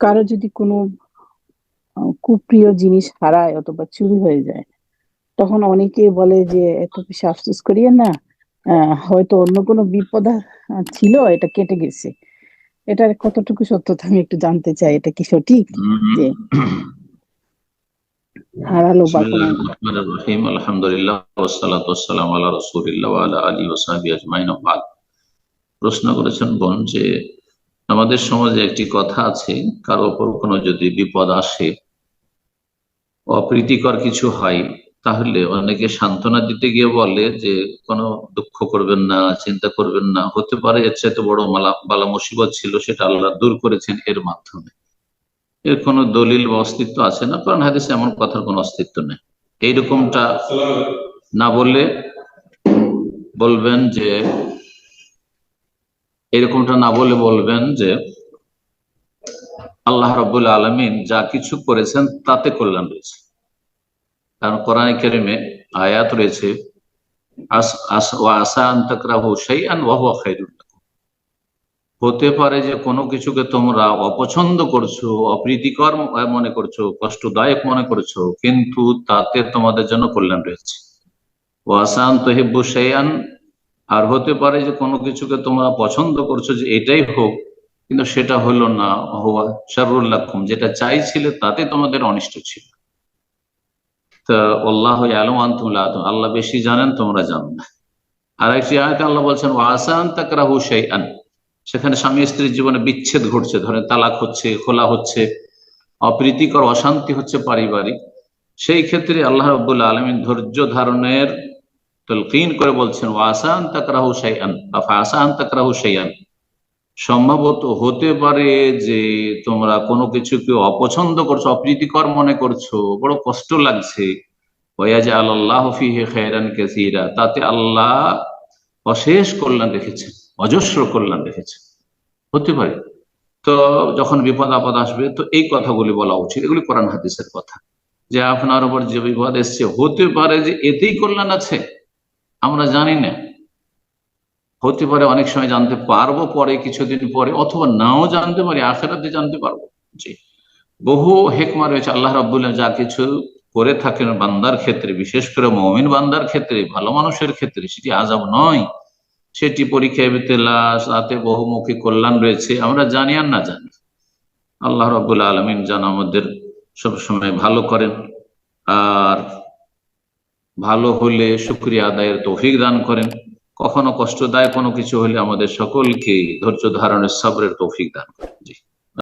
কারও যদি কোনো কুপ্রিয় জিনিস হারায় অথবা চুরি হয়ে যায় তখন অনেকে বলে যে এত বেশি আফসোস করিয়ে না হয়তো অন্য কোনো বিপদ ছিল এটা কেটে গেছে। এটার কতটুকু সত্যতা আমি একটু জানতে চাই এটা কি সঠিক? যে হারালো বা আলহামদুলিল্লাহ ওয়াসসালাতু ওয়াসসালামু আলা রাসূলিল্লাহ ওয়া আলা আলিহি ওয়া সাহবিহি আজমাইন প্রশ্ন করেছেন বোন যে আমাদের সমাজে একটি কথা আছে কারও ওপর কোনো যদি বিপদ আসে অপ্রীতিকর কিছু হয় তাহলে অনেকে সান্ত্বনা দিতে গিয়ে বলে যে কোনো দুঃখ করবেন না চিন্তা করবেন না। হতে পারে এর চাইতে বড় মালা বালা মুসিবত ছিল সেটা আল্লাহ দূর করেছেন এর মাধ্যমে। এর কোনো দলিল বা অস্তিত্ব আছে না? কারণ হাদিসে এমন কথার কোনো অস্তিত্ব নেই। এইরকমটা না বললে বলবেন যে এরকমটা না বলে বলবেন যে আল্লাহ রব্বুল আলমিন যা কিছু করেছেন তাতে কল্যাণ রয়েছে কারণ কোরআন কেরিমে আয়াত রয়েছে। হতে পারে যে কোনো কিছুকে তোমরা অপছন্দ করছ, অপ্রীতিকর মনে করছ, কষ্টদায়ক মনে করছ, কিন্তু তাতে তোমাদের জন্য কল্যাণ রয়েছে ওয়াসান তহিব্বু শাইআন আর হতে পারে যে কোনো কিছুকে তোমরা পছন্দ করছ যে এটাই হোক, কিন্তু সেটা হলো না হওয়া শাররুল যেটা চাইছিলে তাতে তোমাদের অনিষ্ট ছিল। তা আল্লাহ আলম আন্তুম আল্লাহ বেশি জানেন, তোমরা জানো না। আর একটি আয়াতে আল্লাহ বলছেন ওয়াসান তাকরাহু শাইআন সেখানে স্বামী স্ত্রীর জীবনে বিচ্ছেদ ঘটছে, ধরেন তালাক হচ্ছে, খোলা হচ্ছে, অপ্রীতিকর অশান্তি হচ্ছে পারিবারিক। সেই ক্ষেত্রে আল্লাহ রব্বুল আলমিন ধৈর্য ধারণের তলকিন করে বলছেন ওয়াসান তাকরাহু শাইআন বা ফাসান তাকরাহু শাইআন। সম্ভবত হতে পারে যে তোমরা কোনো কিছুকে অপছন্দ করছ, অপ্রীতিকর মনে করছ, বড় কষ্ট লাগছে। ওয়াজা আল্লাহ ফিহে খায়রান কাসীরা। তাতে আল্লাহ অশেষ কল্যাণ রেখেছেন অজস্র কল্যাণ রেখেছেন হতে পারে। তো যখন বিপদ আপদ আসবে, তো এই কথাগুলি বলা উচিত। এগুলি কোরআন হাদিসের কথা। যে আপনার উপর যে বিপদ এসছে, হতে পারে যে এতেই কল্যাণ আছে। আমরা জানি না। হতে পারে অনেক সময় জানতে পারব পরে, কিছুদিন পরে, অথবা নাও জানতে পারি, আখেরাতে জানতে পারব। জি। বহু হেকমা রয়েছে, আল্লাহ রাবুল্লাহ যা কিছু করে থাকেন বান্দার ক্ষেত্রে, বিশেষ করে মমিন বান্দার ক্ষেত্রে, ভালো মানুষের ক্ষেত্রে, সেটি আজাব নয়। সেটি পরীক্ষা বেতেলা তাতে বহুমুখী কল্যাণ রয়েছে, আমরা জানি আর না জানি। আল্লাহ রাবুল আলমিন যেন আমাদের সবসময় ভালো করেন। আর ভালো হলে শুক্রিয়া আদায়ের তৌফিক দান করেন। কখনো কষ্টদায়ক কোনো কিছু হলে আমাদের সকলকে ধৈর্য ধারণের সবরের তৌফিক দান করেন। জি।